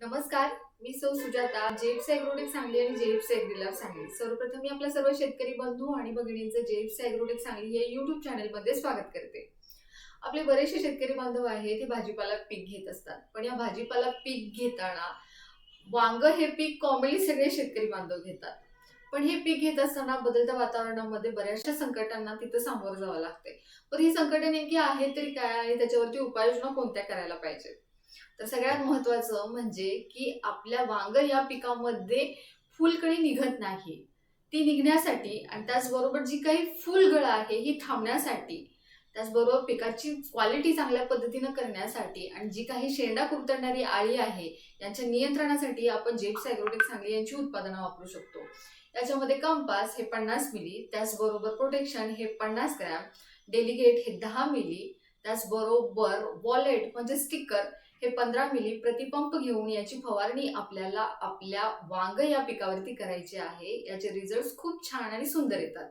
नमस्कार मी सौ सुजाता जेप्स ॲग्रोटेक सांगली आणि जेप्स ॲग्रीला सांगली. सर्वप्रथम मी आपल्या सर्व शेतकरी बंधू आणि भगिनींचं जेप्स ॲग्रोटेक सांगली या युट्यूब चॅनलमध्ये स्वागत करते. आपले बरेचसे शेतकरी बांधव आहे ते भाजीपाला पीक घेत असतात. पण या भाजीपाला पीक घेताना वांग हे पीक कॉमनली सगळे शेतकरी बांधव घेतात. पण हे पीक घेत असताना बदलत्या वातावरणामध्ये बऱ्याचशा संकटांना तिथं सामोरं जावं लागते पण ही संकट नेमकी आहेत तरी काय? आणि त्याच्यावरती उपाययोजना कोणत्या करायला पाहिजेत? तर सगळ्यात महत्वाचं म्हणजे की आपल्या वांगर या पिकामध्ये फुलकळी निघत नाही. ती निघण्यासाठी आणि त्याचबरोबर जी काही फुलगळ आहे ही थांबण्यासाठी त्याचबरोबर पिकाची क्वालिटी चांगल्या पद्धतीनं करण्यासाठी आणि जी काही शेंडा कुरतडणारी आळी आहे यांच्या नियंत्रणासाठी आपण जेप्स ॲग्रोटेक सांगली यांची उत्पादनं वापरू शकतो. याच्यामध्ये कंपास हे पन्नास मिली त्याचबरोबर प्रोटेक्शन हे पन्नास ग्रॅम डेलिगेट हे दहा मिली त्याचबरोबर वॉलेट म्हणजे स्टिकर हे पंधरा मिली प्रतिपंप घेऊन याची फवारणी आपल्याला आपल्या वांग या पिकावरती करायची आहे. याचे रिझल्ट खूप छान आणि सुंदर येतात.